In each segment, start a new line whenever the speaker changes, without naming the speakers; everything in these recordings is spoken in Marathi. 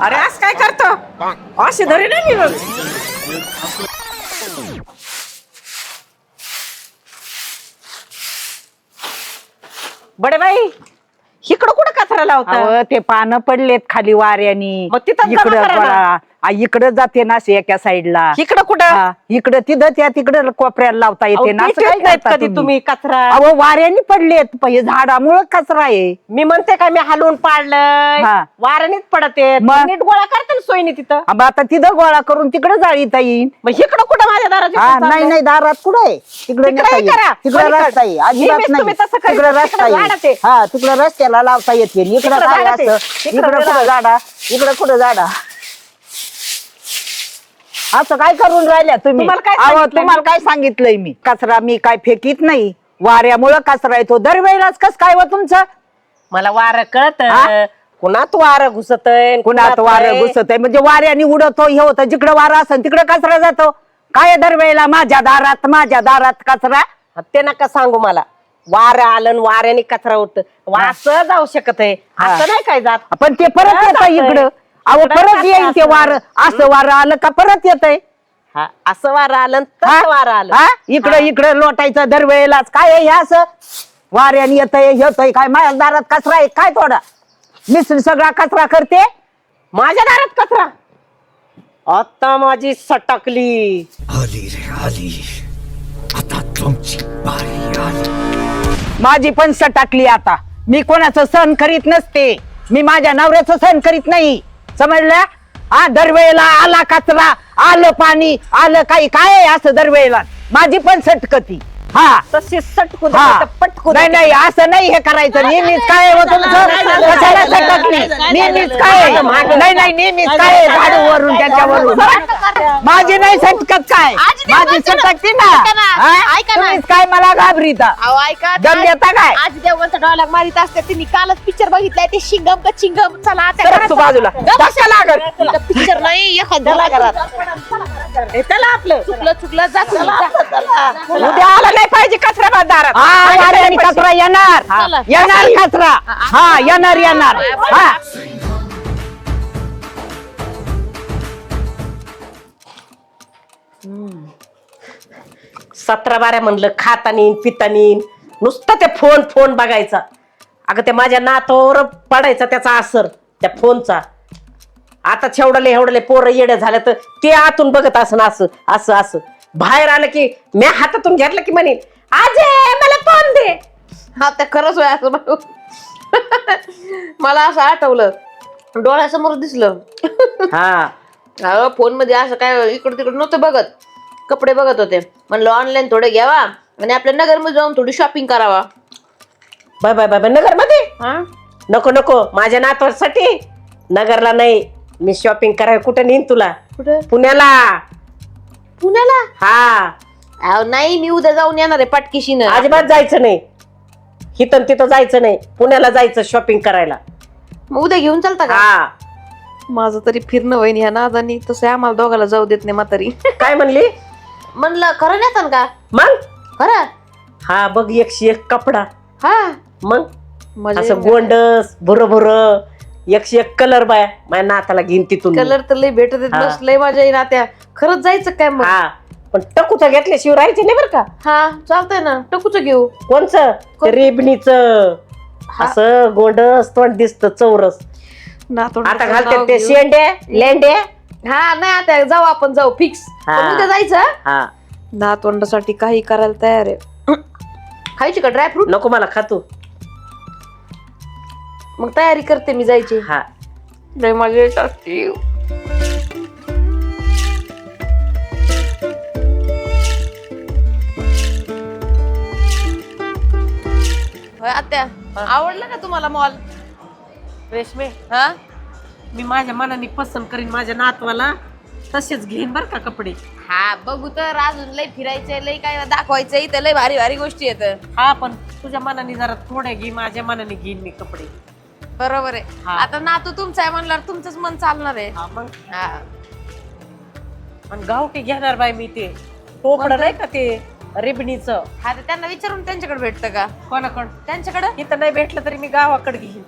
अरे आज काय करतो? अशी धरी नाही मी बडे बाई इकडं कुठं कचरा लावता?
ते पानं पडलेत खाली वाऱ्यानी.
मग तिथं जमा
इकडं
करा ना.
आ, इकडं जाते ना अशी एका साईडला
इकडं कुठं
हा, इकडं तिथं त्या तिकडं कोपऱ्याला लावता येते ना असं काय करता
कधी
तुम्ही?
कचरा
अहो वाऱ्यानी पडलेत प- हे झाडामुळं कचरा आहे
मी म्हणते काय मी हलवून पाडलंय
हा.
वाऱ्यानेच पडत.
मग?
नीट गोळा करते ना सोयीने तिथं
अब आता तिथं गोळा करून तिकडे जाळीता येईल
मग इकडं कुठं माझ्या
हा
पुढं
नाही? नाही दारात कुठे आहे तिकडे
तिकडे
नेता येईल
करा.
तिकडे
पलीकडे.
रस्ता आहे अजिबात
नेहमीच
नाही
तुम्ही तसं करीत
तिकडे. रस्ता
तिकडे झाडं ते.
येईल हा तिकडे रस्त्याला लावता येते इकडे
तिकडे
काय
झाडं ते.
असं
तिकडे
इकडे कुठं
झाडं.
झाडा इकडे कुठं झाडा असं काय करून राहिल्या तुम्ही?
तुम्हाला काय
अहो,
सांगितलंय?
तुम्हाला काय सांगितलंय मी? कचरा मी काय फेकीत नाही. वाऱ्यामुळं कचरा येतो. दरवेळेलाच कस काय व तुमचं?
मला वारं कळत.
हा?
कुणात वारं घुसत
कुणात वारं घुसत आहे म्हणजे वाऱ्याने उडतो हे होतं जिकडे वारं असेल तिकडे कचरा जातो. काय दरवेळेला माझ्या दारात माझ्या दारात कचरा?
ते नका सांगू मला. वारं आलं आणि वाऱ्याने कचरा होत असं जाऊ शकत आहे.
हा.
असं नाही काय जात.
पण ते परत
हा,
येत
जातंय.
इकडं. अहो परत येईल ते. वारं. असं वारं आलं का परत येत
हा, असं वारं आलं तसं वारं आलं.
इकडं इकडं लोटायचं दरवेळेलाच. काय आहे हे असं? वाऱ्याने येतंय येतंय. काय माझ्या दारात कचरा आहे? काय थोडा? मिसळ सगळा कचरा करते?
माझ्या दारात कचरा? आता माझी सटकली.
आली रे आली. आता तुमची बारी आली.
माझी पण टाकली आता. मी कोणाचं सण करीत नसते. मी माझ्या नवऱ्याचं सण करीत नाही. समजल्या हा दरवेळेला आला कचरा आलं पाणी आलं काही काय आहे असं दरवेळेला? माझी पण सटकती. हा
तशी सटकू
हा.
पटकू
नाही नाही असं नाही हे करायचं नेहमीच काय आहे हो तुमचं कशाला सटकली नेहमीच काय आहे? नाही नाही नेहमीच काय आहे? झाडूवरून त्याच्यावरून माझी नाही सटकत काय
आजी
माझी
देवाचं ना.
सटकती ना
ऐका ना,
हा?
ऐका ना.
तुम्हीच काय मला घाबरीता
अहो ऐका
दम देता काय
आज देवगणचा डायलॉग मारित असते तिने कालच पिक्चर बघितलाय ते शिंगम का चिंगम चला आता
सरक तू बाजूला धक्का लागल
पिक्चर नाही एखाद्या
त्याला आपलं
चुकलं चुकलं जा तुम्ही, जा.
उद्या आला नाही पाहिजे कचरा दारात.
हा वाऱ्याने
दारात
कचरा येणार.
चला.
येणार कचरा. हा येणार येणार. हा.
सतरा बाऱ्या म्हणलं खातानीन पितानीन. नुसतं ते फोन फोन बघायचा. अगं ते माझ्या नातावर पडायचा त्याचा असर त्या फोनचा. आता छेवडले हेवडले पोरं येडे झाले तर ते आतून बघत असं असं असं असं. बाहेर आलं की म्या हातातून घेतलं की म्हणेन आजे मला फोन दे?
हा ते खरंच होय असं बघ. मला असं आठवलं. डोळ्यासमोर दिसलं.
हा.
फोनमध्ये असं काय इकडे तिकडे नव्हतं बघत. कपडे बघत होते. म्हणलं ऑनलाईन थोडे घ्यावा आणि आपल्या नगरमध्ये जाऊन थोडी शॉपिंग करावा.
Bye bye bye bye. नगरमध्ये
हा?
नको नको. माझ्या नातवासाठी नगरला नाही. मी शॉपिंग करायला कुठं नेईन तुला?
कुठे?
पुण्याला.
पुण्याला?
हा.
अहो, नाही मी उद्या जाऊन येणार आहे पाटकीशीनं.
अजिबात जायचं नाही. हिथं तिथं जायचं नाही. पुण्याला जायचं शॉपिंग करायला.
मग उद्या घेऊन चालता का?
हा.
माझं तरी फिरणं होईन ह्या नादानी. तसं आम्हाला दोघाला जाऊ देत नाही म्हातारी.
काय म्हणली?
म्हणलं खरं नेतान का?
मग?
खरं?
हा बघ एकशे एक कपडा.
हा.
मग? असं. गोंडस भुर भुर. एकशे एक कलर बाय. माझ्या नाताला घेईन तिथून मी.
कलर तर लय भेटत आहेत.
हा.
लय मजा येईल आता. खरंच जायचं काय मग?
हा. पण टकूचा घेतल्याशिवाय राहायचे नाही बरं का?
हा चालतंय ना. टकूच घेऊ.
कोणचं? रेबणीच. असं गोंडस तोंड दिसत चौरस.
नातवंडाचं
आता घालते ते
घेऊ.
शेंडे लेंडे.
हा नाही आता जाऊ आपण जाऊ. फिक्स
हा.
उद्या जायचं?
हा.
नातवंडासाठी काही करायला तयार आहे. खायची का ड्रायफ्रूट?
नको मला खातू
मग तयारी करते मी जायची.
हा.
लय मजा येत असते. होय आत्या आवडलं का तुम्हाला मॉल
रेशमे.
हा?
मी माझ्या मनाने पसंत करीन माझ्या नातवाला तसेच घेईन बर का कपडे.
हा बघू तर अजून लय फिरायचंय लय काय दाखवायचंय इथं लय भारी भारी गोष्टी येत
हा पण तुझ्या मनाने जरा थोडे घे माझ्या मनाने घेईन मी कपडे.
बरोबर आहे.
हा.
आता नातू तुमचा आहे म्हणल्यावर तुमचंच मन चालणार आहे.
हा मग?
हा.
आणि गावठी घेणार बाय मी ते. टोपड नाही का ते रिबणीचं?
हा तर त्यांना विचारून त्यांच्याकडे भेटतं का?
कोणाकडं?
त्यांच्याकडे?
इथं नाही भेटलं तरी मी गावाकडे घेईन.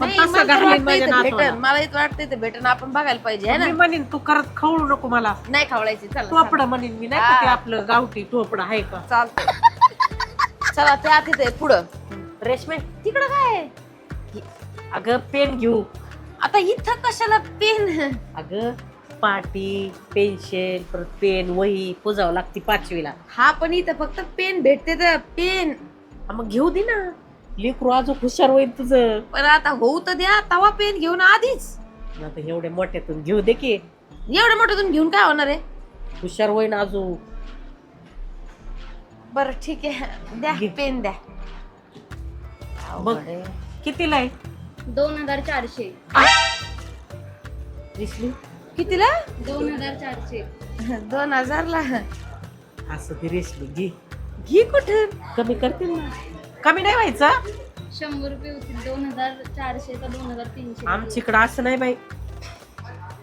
पण तसं घालीन माझ्या नातवाला.
भेटन. मला इथं वाटतं इथं भेटन. आपण बघायला पाहिजे है ना?
मी म्हणेन तू करत खवळू नको मला.
नाही खावळायची चला
टोपडं म्हणेन मी नाही का ते
हा.
आपलं गावठी टोपडं आहे का?
चालतंय. चला ते आत इथे पुढं.
रेशमे?
तिकडं काय आहे?
अगं पेन घेऊ.
आता इथं कशाला पेन?
अगं पाटी पेन्शिल परत पेन वही पुजावं लागती पाचवीला.
हा पण इथं फक्त पेन भेटते तर पेन.
हा, मग घेऊ दे ना. लेकरू अजून हुशार होईल तुझं.
पण आता होऊ तर द्या तवा पेन घेऊन आधीच.
आता एवढ्या मोठ्यातून घेऊ दे की.
एवढं मोठं तुम्ही घेऊन काय होणार आहे?
हुशार होईन अजून.
बरं ठीक आहे. द्या
घे.
पेन द्या.
बघ कितीला आहे?
दोन हजार चारशे.
दिसली.
कितीला?
दोन हजार चारशे.
दोन हजारला.
असं ती रेशमी घे.
घे कुठं?
कमी करतील ना. कमी नाही व्हायचं?
शंभर रुपये होतील. दोन हजार चारशे तर दोन हजार तीनशे.
आमच्याकडं असं नाही बाई.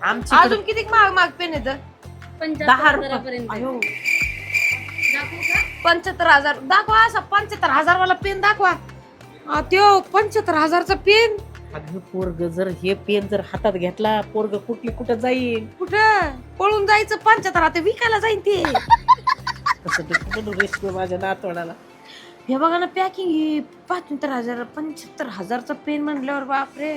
आमच्याकडे
अजून किती महाग महाग पेन येतं
दहा रुपये.
हजारापर्यंत.
अयो,
दाखवू का?
पंच्याहत्तर हजार. दाखवा असा पंच्याहत्तर हजार वाला पेन दाखवा. आ, त्यो पंच्याहत्तर हजारचा पेन.
अगं पोरग जर हे पेन जर हातात घेतला पोरग कुठली कुठं जाईल
कुठं? पळून जायचं पंच्याहत्तर आता विकायला जाईन ते.
तसं ते कुठं रेशमी माझ्या नातवडाला.
हे बघा ना पॅकिंग ही पंच्याहत्तर हजार पंच्याहत्तर हजारचा पेन म्हणल्यावर बापरे.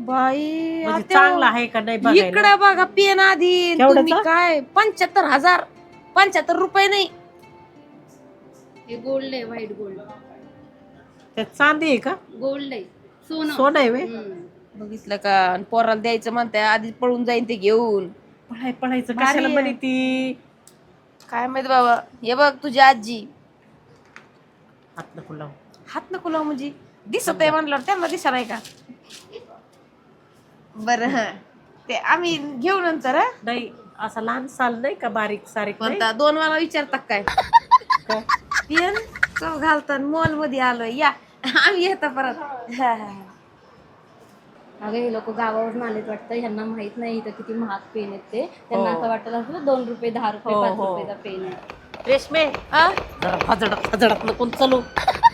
बाई
म्हणजे
आत्या,
चांगला आहे का नाही बघायला?
इकडे बघा पेन आधी.
केवढ्याचा?
तुम्ही काय? पंच्याहत्तर हजार. पंच्याहत्तर रुपये नाही.
हे गोल्ड आहे व्हाईट गोल्ड.
त्यात चांदी आहे का?
गोल्ड आहे. सोनं.
सोनं आहे
हम्म.
बघितलं का? आणि पोराला द्यायचं म्हणताय आधी पळून जाईन ते घेऊन.
पळाय पळायचं
भारी
कशाला
आहे.
म्हणे ती?
काय माहीत बाबा? हे बघ तुझी आजी.
हात नको लावू.
हात नको लावू म्हणजे. दिसत आहे म्हणल्यावर त्यांना दिसा नाही का? बर ते आम्ही घेऊ नंतर हं?
नाही असा लहान साल नाही का? बारीक सारीक नाही?
कोणता दोन मला विचारतात काय?
काय?
पेन चव घालतात मॉलमध्ये आलोय या. आम्ही येतो परत. हा, हा, हा.
अगं हे लोक गावावरून आलेत वाटतं ह्यांना माहीत नाही इथं किती महाग पेन आहेत ते. त्यांना
हो.
असं वाटत असं दोन रुपये दहा रुपये
हो,
पाच
हो.
रुपयाचा पेन आहे.
रेशमे
हा?
जरा फजडत फजडत नको चलू.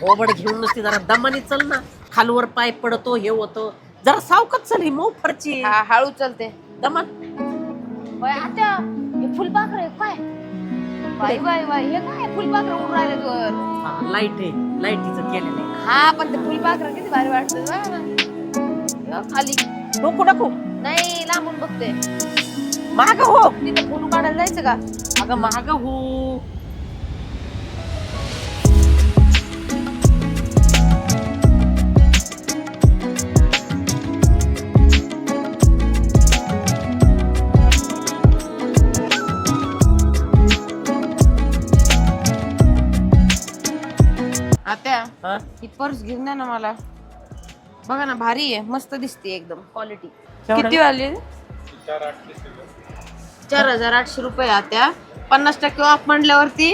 ओबड घेऊन नसती जरा दमानी चल ना. खालवर पाय पडतो हे होतो. जरा सावकत चल ही मऊ फरची
हा हळू चलते.
दमान
हे फुलपाखर आहे काय बाई बाई बाई हे काय? फुलपाखर उडून राहिले वर
लाइट आहे. लाईटीचं केलेलं आहे.
हा पण ते फुलपाखर किती भारी वाटतं बघ ना. खाली.
नको नको
नाही लांबून बघते.
माग हो.
तिथं फोटो काढायला जायचं का?
अगं माग हो. हा?
पर्स घेऊन द्या ना मला. बघा ना भारी आहे. मस्त दिसते एकदम. क्वालिटी? किती वाली? चार हजार आठशे रुपये आत्या पन्नास टक्के ऑफ म्हणल्यावरती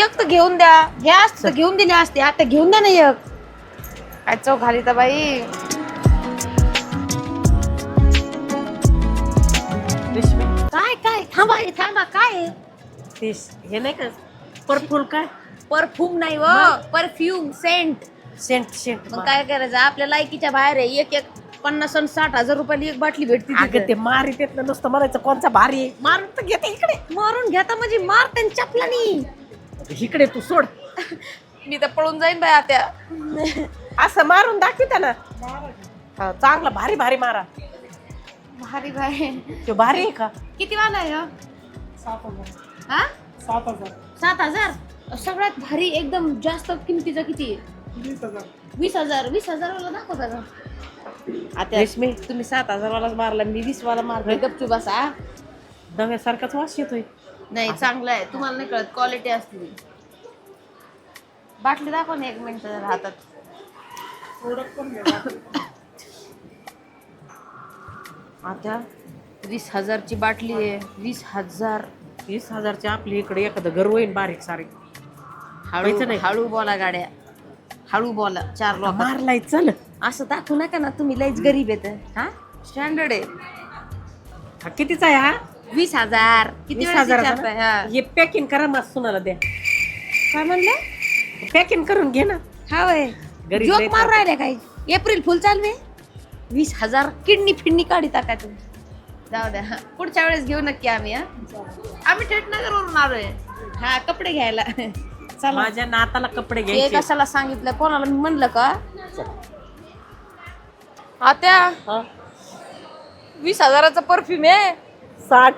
एक तर घेऊन द्या. हे असतं घेऊन दिले असते. आता घेऊन द्या ना एक. काय चौक घाली तर बाई. काय काय? थांबा हे थांबा. काय
हे नाही का? परफुल काय?
परफ्यूम नाही व. परफ्यूम सेंट
सेंट सेंट
मग काय करायचं? आपल्या लायकीच्या बाहेर आहे. एक एक पन्नास आणि साठ हजार रुपयाला एक बाटली भेटते
अगं. ते मारीत येत नुसतं म्हणायचं कोणचा भारी आहे? मारून तर घेते इकडे.
मारून घेता म्हणजे मार त्यांनी चपलानी
इकडे तू सोड.
मी तर पळून जाईन बाय आत्या
असं मारून दाखवी त्याला. हा, चांगला भारी भारी मारा.
भारी भारी.
तो भारी आहे का?
किती वाला आहे हो? हा? सात हजार? सगळ्यात भारी एकदम जास्त किमतीचा किती? आहे? वीस हजार. वीस हजार. वाला दाखवता का आता
रेशमी
तुम्ही सात हजार वालाच मारला मी वीस वाला मारला गपचूप बसा
दव्यासारखाच वास येतोय.
नाही चांगलं आहे. तुम्हाला नाही कळत क्वालिटी असते. बाटली दाखव ना एक मिनिट जरा हातात. आता वीस हजारची बाटली आहे. वीस हजार
वीस हजारच्या आपली इकडे एखादं घर होईन बारीक सारीक.
हळू
व्हायचं नाही.
हळू बोला गाड्या. हळू बोला चार लोक.
मारलाय चल.
असं दाखवू नका ना तुम्ही लयच गरीब येत हा? स्टँडर्ड आहे.
हा कितीचा आहे हा?
वीस हजार. किती
वीस
वेळा
हजाराचा
विचारताय?
ना?
हा.
हे पॅकिंग करा मग सुनाला द्या.
काय म्हणलं?
पॅकिंग करून घे ना.
हा वय
गरीब
जोक
लय
मार राहिले काय? एप्रिल फुल चालवे वीस हजार किडनी फिडनी काढी टाका तुम्ही. जाऊ द्या हा. पुढच्या वेळेस घेऊ नक्की आम्ही हा? आम्ही टेटनगरवरून आलोय. हा कपडे घ्यायला. चला.
माझ्या नाताला कपडे
हे
घ्यायचे.
कशाला सांगितलं? कोणाला मी म्हणलं का? आत्या
हा?
वीस हजाराचा परफ्यूम आहे.
साठ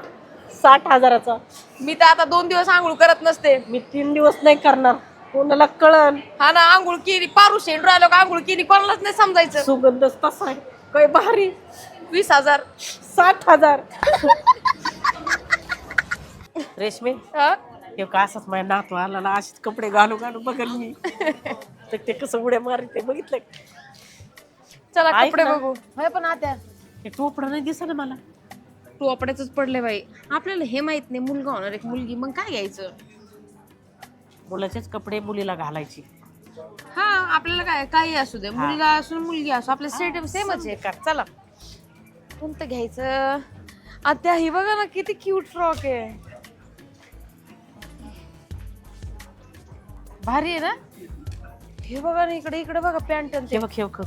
साठ हजाराचा.
मी तर आता दोन दिवस आंघोळ करत नसते.
मी तीन दिवस नाही करणार. कोणाला कळन?
हा ना आंघोळ केली पारू शेंड राहिलो का? आंघोळ केली कोणालाच नाही समजायचं.
सुगंधच तसा आहे. काय भारी.
वीस हजार.
साठ हजार. रेशमे
हा?
हे का असंच माझ्या नातू आला ना असेच कपडे घालू घालू बघल मी. तर ते कसं उड्या मारते बघितलं का?
चला
ऐक
कपडे
ना.
बघू. होय पण आत्या
हे टोपडं नाही दिसत मला.
तू आपल्याच पडले बाई. आपल्याला हे माहीत नाही मुलगा होणार एक मुलगी मग काय घ्यायचं?
मुलाचेच कपडे मुलीला घालायचे.
हा आपल्याला काय काही असू दे. मुलगा असू मुलगी असू आपल्या सेट सेमच आहे का? चला. कोणतं घ्यायचं? आत्या ही बघा ना किती क्यूट फ्रॉक आहे. भारी आहे ना? हे बघा ना इकडे इकडे बघा पॅन्ट
हे बघ हे बघ.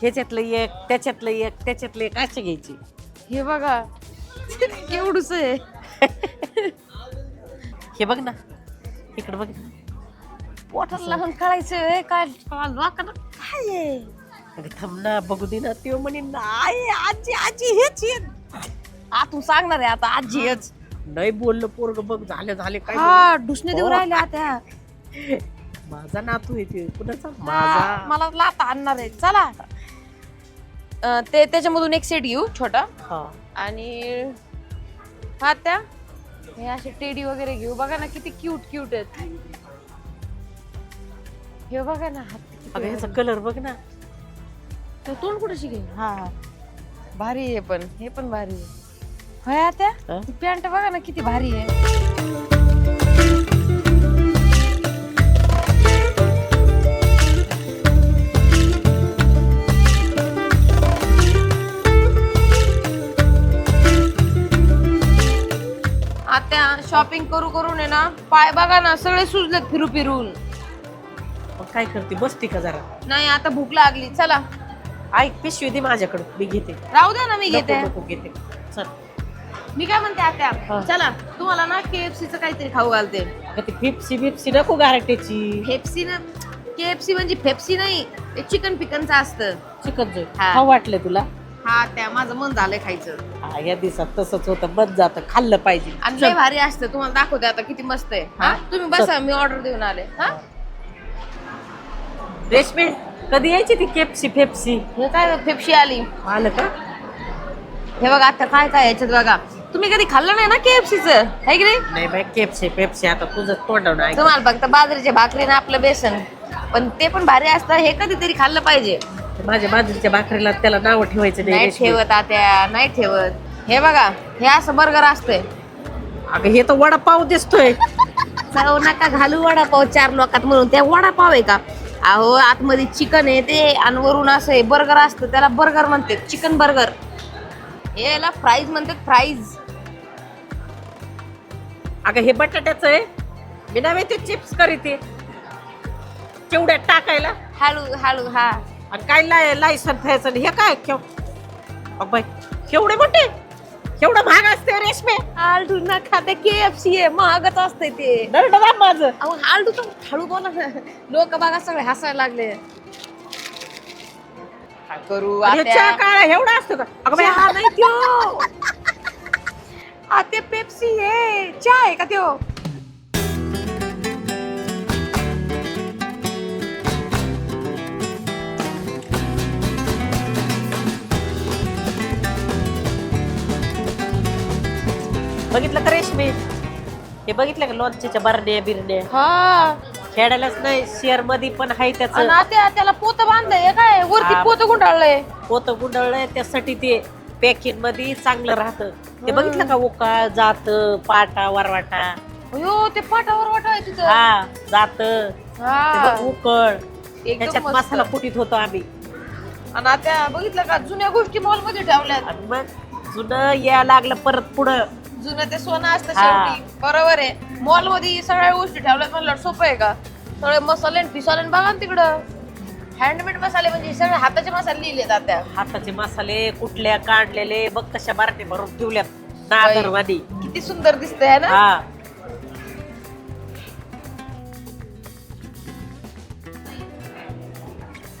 ह्याच्यातलं एक त्याच्यातलं एक त्याच्यातलं एक असे घ्यायचे.
हे बघा. केवढूच आहे.
हे बघ ना. इकडे बघ. ना.
पोटाला लहान कळायचं आहे, काय काय आहे?
अगं थांब ना बघू दे ना ते म्हणे नाही आजी आजी हेच आहेत."
आतून सांगणार आहे आता आजीच
नाही बोललं पोरग बघ झाले झाले काय
हा डुसणे देऊ राहिले आता.
बोलू? माझा नातू येते कुणाचा?
हा,
माझा.
मला लाता आणणार आहे. चला. अं, ते त्याच्यामधून एक सेट घेऊ छोटा.
हा.
आणि हा त्या. हे असे टेडी वगैरे घेऊ. बघा ना किती क्यूट क्यूट आहेत. हे बघा ना हात किती
अगं ह्याचा कलर बघ ना.
ते तोंड कुठे शिकेल? हा. भारी आहे पण. हे पण भारी आहे. होय आता
हा?
ती पॅन्ट बघा ना किती भारी आहे. आता शॉपिंग करू करून आहे ना पाय बघा ना सगळे सुजलेत फिरू फिरून
मग काय करते? बसते का जरा?
नाही आता भूक लागली. चला.
ऐक पिशवी दे माझ्याकडे. मी घेते.
राहू द्या ना मी घेते.
नको, नको, घेते. चल.
मी काय म्हणते
हा.
आता चला. तुम्हाला ना केएफसी च काहीतरी खाऊ घालते.
अगं ती फिप्सी बिप्सी नको गारट्याची
फेप्सी ना केएफसी म्हणजे फेप्सी नाही ते चिकन पिकनचं असतं.
चिकन जोय
हा.
खाऊ वाटलं तुला?
हा त्या माझं मन झालंय खायचं.
हा या दिवसात तसंच होतं. बस जात खाल्लं पाहिजे.
आणि लय भारी असतं. तुम्हाला दाखवते आता किती मस्त आहे. हा?
हा?
तुम्ही बसा मी ऑर्डर देऊन आले. हा?
रेशमे कधी यायची ती केपसी फेप्सी
हे काय फेप्सी आली?
आलं का?
हे बघा आता काय काय याच्यात बघा. तुम्ही कधी खाल्लं नाही ना केएफसीच आहे की नाही?
नाही बाई केपसी पेप्सी आता तुझं तोंडवून ऐक
तुम्हाला फक्त बाजरीच्या भाकरी ना आपलं बेसन. पण ते पण भारी असतं हे कधीतरी खाल्लं पाहिजे.
माझ्या बाजूच्या भाकरीला त्याला नाव ठेवायचं नाही
नाही
रेशमी.
ठेवत आत्या नाही ठेवत. हे बघा हे असं बर्गर असतंय.
अगं हे तर वडापाव दिसतोय.
चव नका घालू वडापाव चार लोकात म्हणून. त्या वडापाव आहे का? अहो आतमध्ये चिकन आहे ते आणि वरून असं आहे बर्गर असतं त्याला बर्गर म्हणते चिकन बर्गर याला फ्राईज म्हणतात फ्राईज
अगं हे बटाट्याचं आहे. मी नव्हे ते चिप्स करीते केवढ्यात टाकायला.
हळू हळू हा.
आणि काय लाय लायसन हे काय केव अग बाई केवढे मोठे? केवढं महाग असते रेशमे.
हळू नका ते के एफ सी आहे महागच असतंय ते.
दरड दाब माझं.
अहो हळू तर हळू बोला लोक बघा सगळे हसायला लागले. काय करू
आणि हे
आत्या?
चहा काय एवढा असतो का? अगं बाई हा नाही त्यो.
आ ते पेप्सी आहे चहा आहे का त्यो?
बघितलं का रेशमे? हे बघितलं का लोणच्याच्या बरण्या बिरण्या?
हा.
खेळायलाच नाही शेअरमध्ये पण आहे
आणि
त्याचं
आत्या त्याला पोत बांधलंय काय? वरती
हा.
पोत गुंडाळलंय.
पोत गुंडळलंय त्यासाठी ते पॅकिंगमध्ये चांगलं राहतं. ते बघितलं का उका जात पाटा वरवाटा?
अयो ते पाटावर वाटाय तिथं.
हा जात.
हा.
उकळ.
एकदम
त्याच्यात
मस्त.
मसाला कुटीत होतो आम्ही.
आणि आता बघितलं का? जुन्या गोष्टी मॉलमध्ये ठेवल्यात.
आणि मग जुनं या लागलं परत पुढं.
जुनं ते सोनं असतं
हा.
शेवटी. बरोबर आहे. मॉलमध्ये सगळ्या गोष्टी ठेवल्यात म्हणलं सोपं आहे का? सगळे मसाले आणि पिसाले आणि बघा ना तिकडं. हँडमेड मसाले म्हणजे सगळे हाताचे मसाले लिहिलेत आता
हाताचे मसाले कुठल्या काढलेले बघ कशा बारटे भरून ठेवल्यात. नागरवादी
किती सुंदर दिसतंय ना?
हा.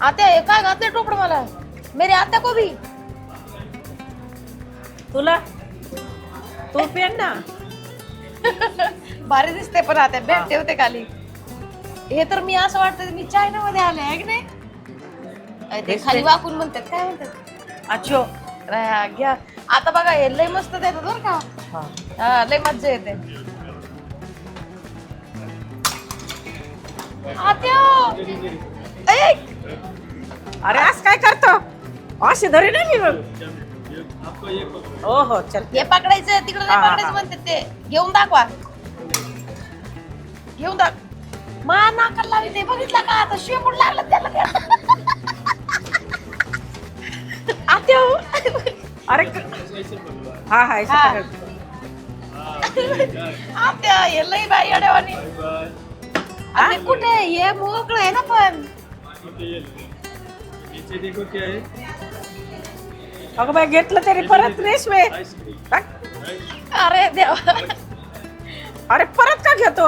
आता हे काय घातलं टोपड मला? मेरे आता को भी.
तुला? तू पेन ना.
भारी दिसते पण आता भेट ठेवते खाली. हे तर मी असं वाटतं मी चायना मध्ये आले आहे की नाही? अरे ते खाली वाकून म्हणतात काय म्हणतात?
अच्छो
घ्या. आता बघा हे लय मस्त देतात बरं का.
हा.
हा लय मज्जा येते. आत्या!
अरे आज काय करतो? असे धरी ना मी मग. हो हो चल
हे पकडायचं तिकडे नाही
हा, हा,
पकडायचं
हा.
म्हणतात ते. घेऊन दाखवा. घेऊन दाख मा नाकाला लावी ते. बघितलं का? आता शेपूट लागलं त्याला. आत्या हो.
अरे क- हा हा
हा. आत्या हे लय बाई अडवानी अरे कुठे? हे मोकळं आहे ना पण.
नीचे देखो क्या है?
अगं बाई घेतलं तरी परत रेशमे.
अरे देवा.
अरे परत का घेतो?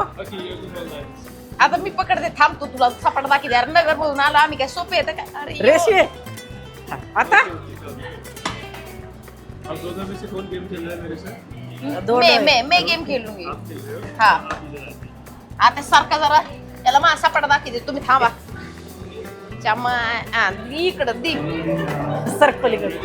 आता मी पकडते थांबतो तुला सपाट बाकी द्या. नगर मधून आलो आम्ही काय सोपे येतं का? अरे.
रेशमे आता
दोनों में से कौन गेम खेल रहा है मेरे साथ
दोन
मैं मैं मैं गेम खेलूंगी
आप खेल रहे हो.
हा आता सारखा जरा सपाट दाखी दे तुम्ही थांबा. इकडं दी.
सरक पलीकडे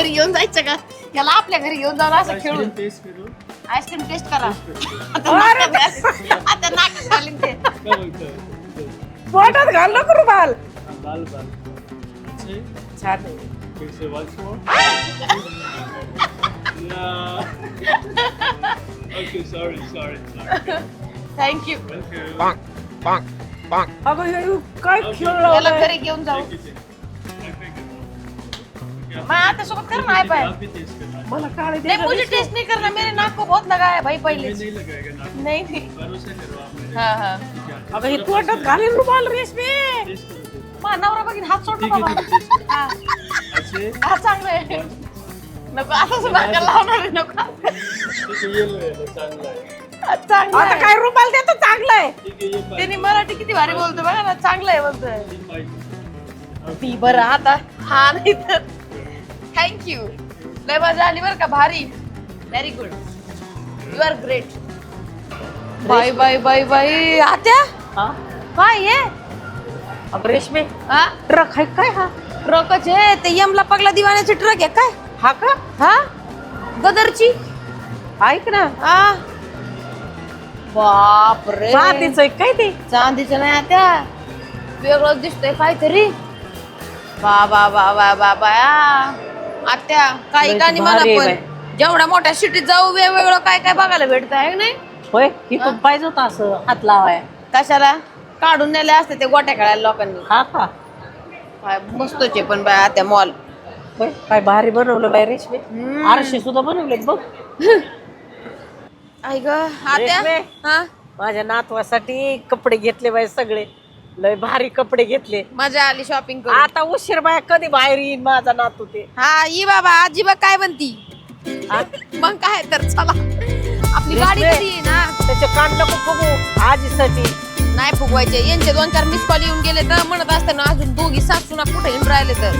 घरी घेऊन जायचं का? याला आपल्या घरी घेऊन जाऊन असं खेळून.
आइसक्रीम टेस्ट करो
आईस्क्रीम टेस्ट करा. आता नाकात आता नाकात घालीन ते.
बोलता
पोटात घाल नको रे बाल.
बाल बाल. अच्छे.
छान. आहे.
फिर से once more. no okay sorry sorry sorry.
Thank you
welcome
अगं हे काय
याला
खेळलं
घरी घेऊन जाऊ. मैं आता सोबत कर ना पाय
आप भी टेस्ट करना
मला काळे दे
नहीं
ना
मुझे. टेस्ट नहीं करना मेरे नाक को बहुत लगा है भाई पहले. से।
नहीं
नहीं. नहीं हाँ हाँ.
अगं हे पोटात घालीन रुमाल रेशमे.
टेस्ट करो टेस्ट
मा नवरा बघीन हात सोड ना
ठीक आहे,
बाबा.
ठीक आहे, ठीक
हा.
अच्छे
हा चांगलं आहे. नको असं सुद्धा लावणार आहे, नको.
चांगला आहे.
हा, चांगलं
आता
आहे.
काय रुमाल देतो चांगलं आहे.
त्यांनी मराठी किती भारी बोलतो बघा ना चांगलं आहे बोलतोय. ती बरं आता हा नाही तर. थँक्यू लय मजा आली बरं का भारी. Very good you are great bye bye bye bye आत्या?
हा?
काय हे?
अगं रेशमे
हा?
ट्रक आहे काय हा?
ट्रकच आहे. ते यमला पगला दिवाण्याची ट्रक आहे काय?
हा का?
हा? गदरची?
ऐक ना.
हा बापरे.
चांदीच आहे काय ते?
चांदीचं नाही आता वेगळंच दिसतंय काहीतरी. बा बा बा बा बा बा. आत्या काही
लयच
का नाही मला
भारी आहे
पण. जेवढ्या मोठ्या सिटीत जाऊ वेगवेगळं काय काय बघायला भेटत आहे नाही?
होय इथून पाहिजे होतं असं हात लावाय.
कशाला? काढून नेले असते ते गोट्या खेळायला लोकांनी.
हा का?
काय मस्तच आहे पण बाय आत्या मॉल
होय काय भारी बनवलं बाय रेशमे. आरशे सुद्धा बनवले बघ.
आई ग आत्या?
रेशमे.
हा?
माझ्या नातवासाठी कपडे घेतले बाय सगळे. लय भारी कपडे घेतले.
मजा आली शॉपिंग करून.
आता उशीर बाय कधी बाहेर येईन माझा नातू ते.
हा ये बाबा आजी बा काय म्हणती.
हा?
मग काय तर चला. आपली गाडी. कधी आहे ना.
त्याचे कान नको बघू आजीसाठी.
नाही फुगवायचे. यांचे दोन चार मिस कॉल येऊन गेले तर म्हणत असताना अजून दोघी सासूना कुठे येऊन राहिले तर.